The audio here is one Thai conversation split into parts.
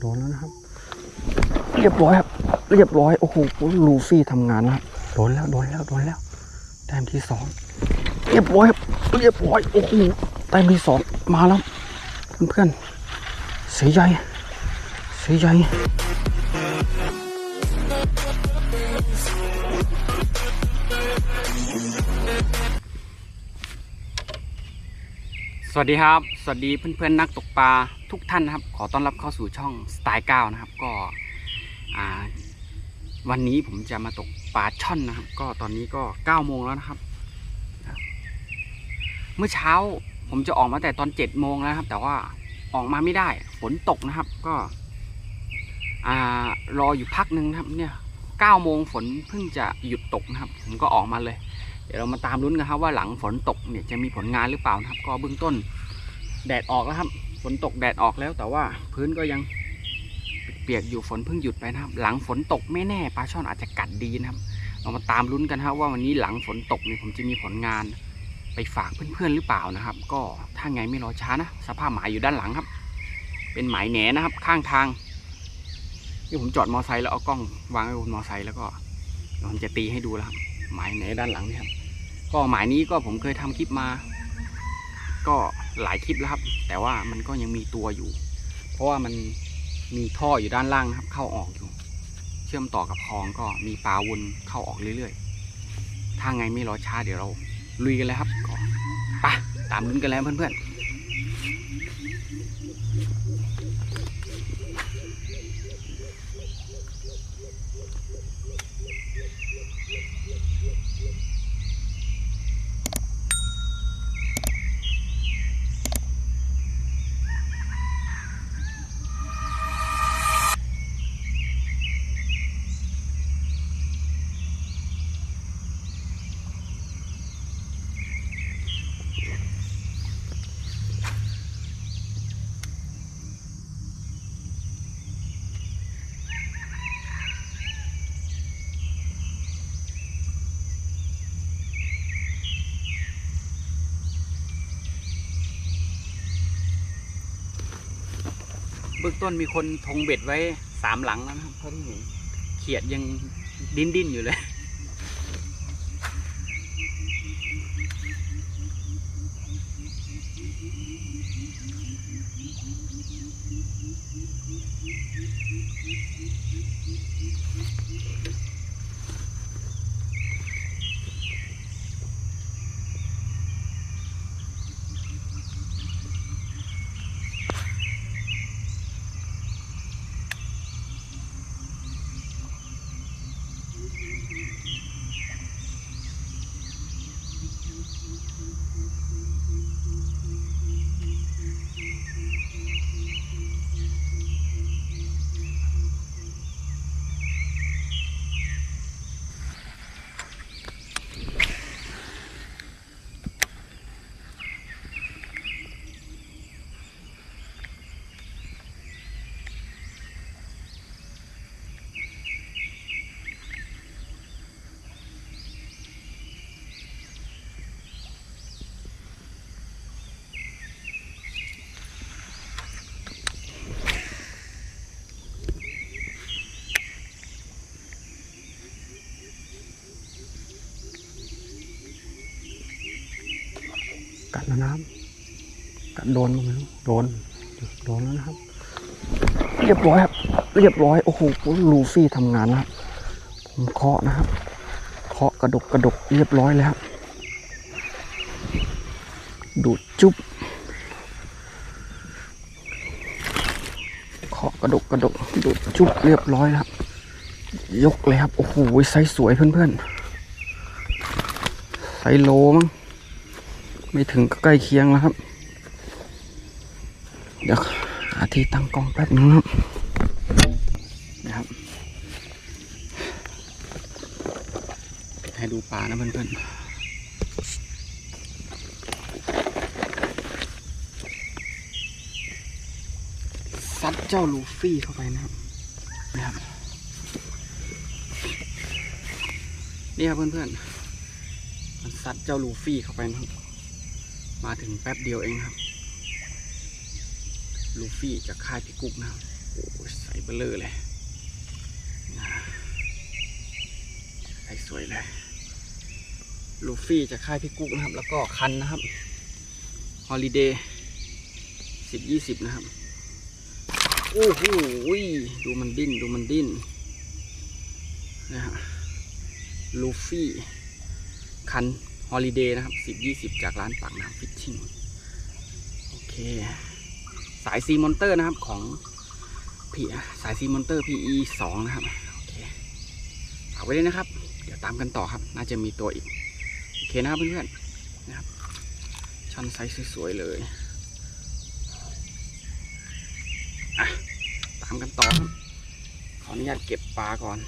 โดนแล้วนะครับ เรียบร้อยครับ เรียบร้อย โอ้โห ลูฟี่ทำงานนะครับ โดนแล้ว โดนแล้ว โดนแล้ว แต้มที่สอง เรียบร้อยครับ เรียบร้อย โอ้โห แต้มที่สองมาแล้ว เพื่อนๆ เสียใจ เสียใจ วัสดีครับ สวัสดีเพื่อนๆนักตกปลาทุกท่านนะครับ ขอต้อนรับเข้าสู่ช่องสไตล์9นะครับ ก็วันนี้ผมจะมาตกปลาช่อนนะครับ ก็ตอนนี้ก็9โมงแล้วนะครับ เมื่อเช้าผมจะออกมาแต่ตอน7โมงแล้วครับ แต่ว่าออกมาไม่ได้ ฝนตกนะครับ ก็รออยู่พักหนึ่งนะครับ เนี่ย9โมงฝนเพิ่งจะหยุดตกนะครับ ผมก็ออกมาเลย เดี๋ยวเรามาตามลุ้นกันครับว่าหลังฝนตกเนี่ยจะมีผลงานหรือเปล่านะครับ ก็เบื้องต้นแดดออกแล้วครับ ฝนตกแดดออกแล้วแต่ว่าพื้นก็ยังเปียกอยู่ฝนเพิ่งหยุดไปนะครับ หลังฝนตกไม่แน่ปลาช่อนอาจจะกัดดีนะครับ เรามาตามลุ้นกันครับว่าวันนี้หลังฝนตกเนี่ยผมจะมีผลงานไปฝากเพื่อนๆหรือเปล่านะครับ ก็ถ้าไงไม่รอช้านะสภาพหมายอยู่ด้านหลังครับ เป็นหมายแหนนะครับ ข้างทางนี่ผมจอดมอไซค์แล้วเอากล้องวางไว้บนมอไซค์แล้วก็เดี๋ยวผมจะตีให้ดูแล้วครับ หมายแหนด้านหลังนี่ครับก็หมายนี้ก็ผมเคยทำคลิปมา ก็หลายคลิปแล้วครับ แต่ว่ามันก็ยังมีตัวอยู่ เพราะว่ามันมีท่ออยู่ด้านล่างครับ เข้าออกอยู่ เชื่อมต่อกับคลองก็มีปลาวนเข้าออกเรื่อยๆถ้าไงไม่รอช้าเดี๋ยวเราลุยกันเลยครับก็ไปตามลุ้นกันแล้วเพื่อนๆ บื้องต้นมีคนทงเบ็ดไว้สามหลังแล้วนะครับเขาที่เห็นเขียดยังดิ้นดิ้นอยู่เลย นะครับกัดโดนมั้ยไม่รู้โดนโดนแล้วนะครับ เรียบร้อยครับ เรียบร้อยโอ้โหลูฟี่ทำงานนะครับผมเคาะนะครับเคาะกระดกกระดกเรียบร้อยแล้วดูดจุ๊บเคาะกระดกกระดกดูดจุ๊บเรียบร้อยแล้วครับ ยกเลยครับโอ้โหไซส์สวยเพื่อนๆไซส์โลมั้ง ไม่ถึงก็ใกล้เคียงแล้วครับ เดี๋ยวหาที่ตั้งกล้องแป๊บนึงครับนะครับ ให้ดูปลานะเพื่อนๆซัดเจ้าลูฟี่เข้าไปนะครับนะครับนี่ครับเพื่อนๆมันซัดเจ้าลูฟี่เข้าไปนะครับ มาถึงแป๊บเดียวเองครับ ลูฟี่จากค่ายพิกุกนะครับใส่เบลเลอร์เลยนะใส่สวยเลย ลูฟี่จากค่ายพี่กุ๊กนะครับ แล้วก็คันนะครับฮอลิเดย์สิบยี่สิบนะครับ โอ้โหดูมันดิ้น ดูมันดิ้นนะฮะลูฟี่คัน ฮอลิเดย์นะครับสิบยี่สิบจากร้านปากน้ำฟิชชิ่งโอเค สายซีมอนเตอร์นะครับของพีสายซีมอนเตอร์ PE สองนะครับโอเคฝาไว้เลยนะครับ เดี๋ยวตามกันต่อครับ น่าจะมีตัวอีก โอเคนะครับเพื่อนๆนะครับชั้นไซส์สวยๆเลยอะตามกันต่อครับขออนุญาตเก็บปลาก่อน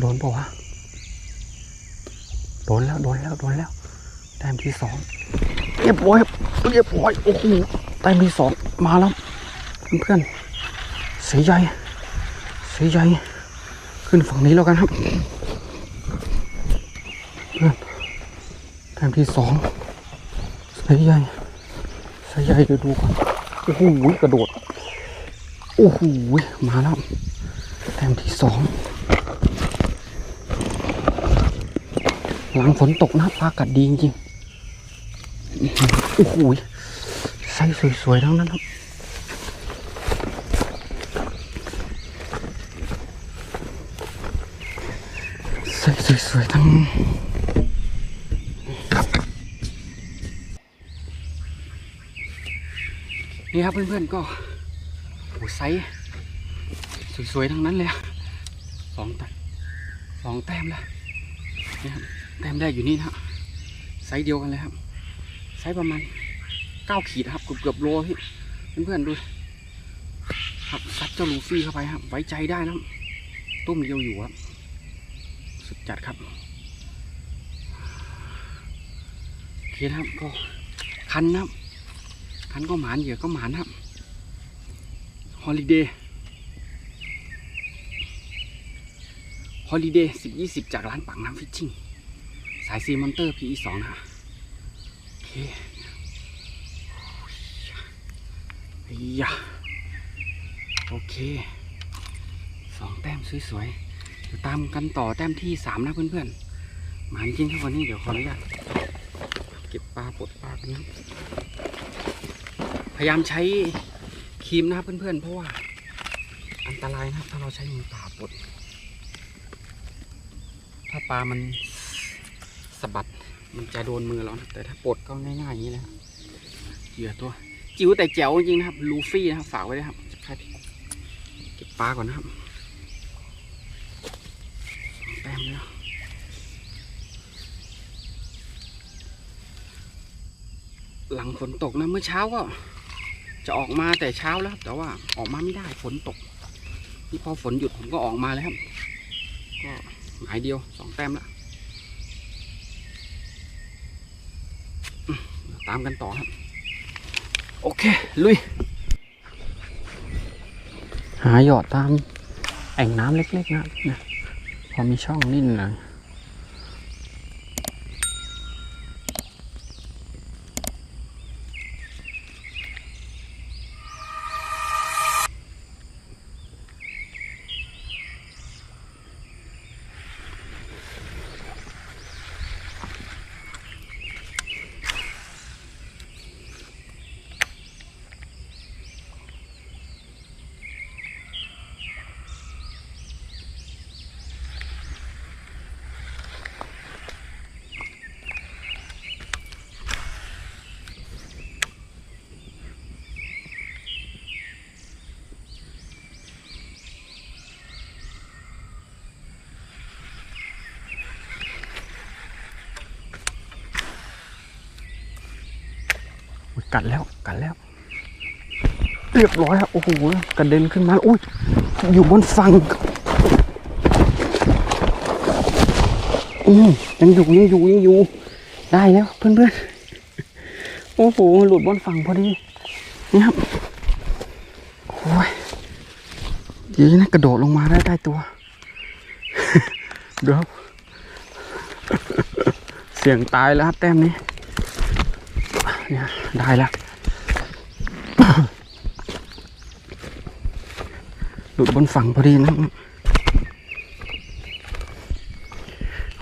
โดนปะวะ โดนแล้ว โดนแล้ว โดนแล้ว แต้มที่สองเรียบร้อยเรียบร้อย โอ้โห แต้มที่สองมาแล้ว เพื่อนเสียใหญ่เสียใหญ่ขึ้นฝั่งนี้แล้วกันครับ เพื่อนแต้มที่สองเสียใหญ่เสียใหญ่เดี๋ยวดูก่อน โอ้โห กระโดด โอ้โห มาแล้ว แต้มที่สอง หลังฝนตกนะปลากัดดีจริงๆอื้หือโอ้โหไซส์สวยๆทั้งนั้นครับไซส์สวยๆทั้งนี่ครับเพื่อนๆก็โอ้ไซส์สวยๆทั้งนั้นเลยสองแต้มสองแต้มแล้วนี่ครับ แต้มแรกอยู่นี่นะฮะไซส์เดียวกันเลยครับไซส์ประมาณเก้าขีดครับเกือบเกือบโลพี่เพื่อนๆดูครับซัดเจ้าลูฟี่เข้าไปครับไว้ใจได้นะตุ้มเดียวอยู่ครับสุดจัดครับโอเคนะครับก็คันนะครับคันก็หมานเหยื่อก็หมานครับฮอลิเดย์ฮอลิเดย์สิบยี่สิบจากร้านปากน้ำฟิชชิ่งายซีมอนเตอร์ PE สองนะโอเคอ้ยะโอเคสองแต้มสวยๆเดี๋ยวตามกันต่อแต้มที่สามนะเพื่อนๆหมานจริงครับวันนี้เดี๋ยวขออนุญาตเก็บปลาปลดปลากันนะพยายามใช้ครีมนะครับเพื่อนๆ เพราะว่าอันตรายนะครับถ้าเราใช้มือปลาปลดถ้าปลามัน สะบัดมันจะโดนมือเรานะแต่ถ้าปลดก็ง่ายๆอย่างนี้เลยเหยื่อตัว จิ๋วแต่แจ๋วจริงนะครับ ลูฟี่นะครับฝากไว้ด้วยครับเก็บปลาก่อนนะครับแต้มแล้วหลังฝนตกนะเมื่อเช้าก็จะออกมาแต่เช้าแล้วครับแต่ว่าออกมาไม่ได้ฝนตกนี่พอฝนหยุดผมก็ออกมาเลยครับก็หมายเดียวสองแต้มแล้ว ตามกันต่อครับ โอเค ลุย หาหยอดตามแอ่งน้ำเล็กๆนะนะพอมีช่องนิ่นหน่อย กัดแล้วกัดแล้ว เรียบร้อยครับโอ้โหกระเด็นขึ้นมาอุ้ยอยู่บนฝั่งอืมยังอยู่ยังอยู่ยังอยู่ ได้แล้วเพื่อนๆโอ้โหหลุดบนฝั่งพอดีนี่ครับโอ้ยดีนะกระโดดลงมาได้ได้ตัวเดี๋ยวเสียงตายแล้วครับแต้มนี้ เนี่ยได้แล้วหลุดบนฝั่งพอดีนะ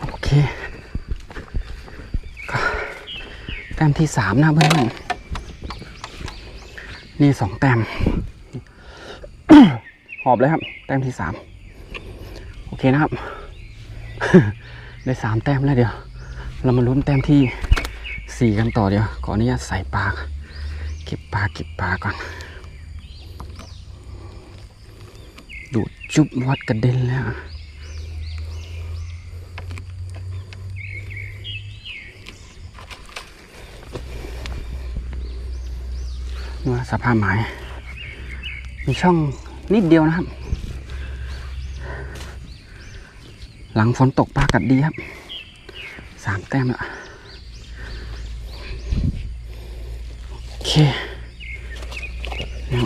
โอเคก็แต้มที่สามนะเพื่อนนี่สองแต้ม หอบเลยครับ แต้มที่สามโอเคนะครับ ได้สามแต้มแล้วเดี๋ยว เรามาลุ้นแต้มที่ สี่กันต่อเดี๋ยวขออนุญาตใส่ปลาเก็บปลาเก็บปลาก่อน ดูดจุบวัดกระเด็นแล้วนี่ว่าสภาพหมาย มีช่องนิดเดียวนะครับ หลังฝนตกปลากัดดีครับสามแต้มละโอเคนี่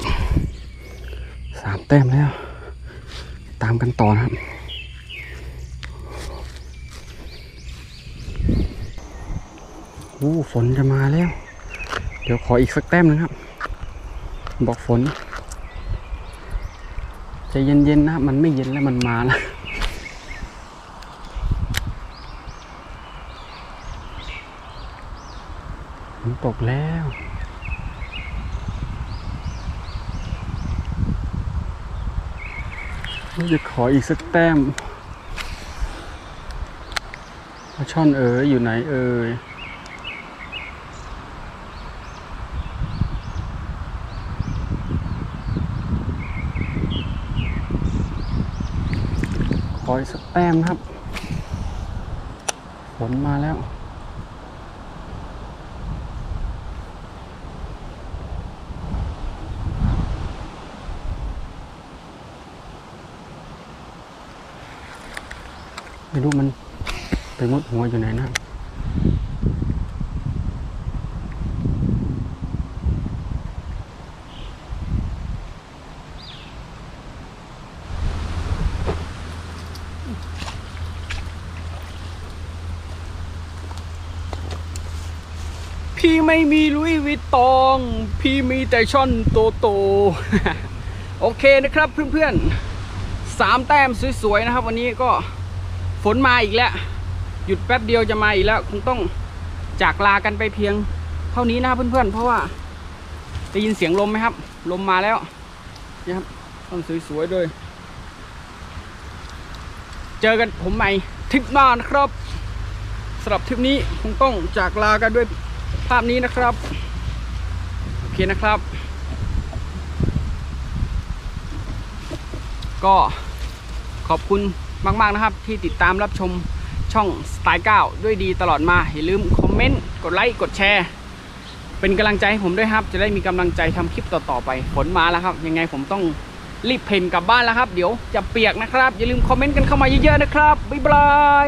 สามแต้มแล้ว ตามกันต่อนะครับ โอ้ฝนจะมาแล้ว เดี๋ยวขออีกสักแต้มหนึงครับ บอกฝนจะเย็นๆนะ มันไม่เย็นแล้วมันมาแล้วฝนตกแล้ว จะขออีกสักแต้มปลาช่อนเอ๋ยอยู่ไหนเอ่ยขออีกสักแต้มครับ ฝนมาแล้ว ไม่รู้มันไปมุดหัวอยู่ไหนนะพี่ไม่มีลุยวิตตอง พี่มีแต่ช่อนโตโต โอเคนะครับเพื่อนๆสามแต้มสวยๆนะครับ วันนี้ก็ ฝนมาอีกแล้ว หยุดแป๊บเดียวจะมาอีกแล้ว คงต้องจากลากันไปเพียงเท่านี้นะครับเพื่อนๆ เพราะว่าได้ยินเสียงลมไหมครับ ลมมาแล้วนี่ครับต้นสวยๆด้วย เจอกันผมใหม่ทริปหน้านะครับสำหรับทริปนี้คงต้องจากลากันด้วยภาพนี้นะครับ โอเคนะครับ ก็ขอบคุณ มากๆนะครับ ที่ติดตามรับชมช่องสไตล์9ด้วยดีตลอดมา อย่าลืมคอมเมนต์กดไลค์กดแชร์ เป็นกำลังใจให้ผมด้วยครับ จะได้มีกำลังใจทำคลิปต่อๆไปฝนมาแล้วครับ ยังไงผมต้องรีบเพนกลับบ้านแล้วครับ เดี๋ยวจะเปียกนะครับ อย่าลืมคอมเมนต์กันเข้ามาเยอะๆนะครับบ๊ายบาย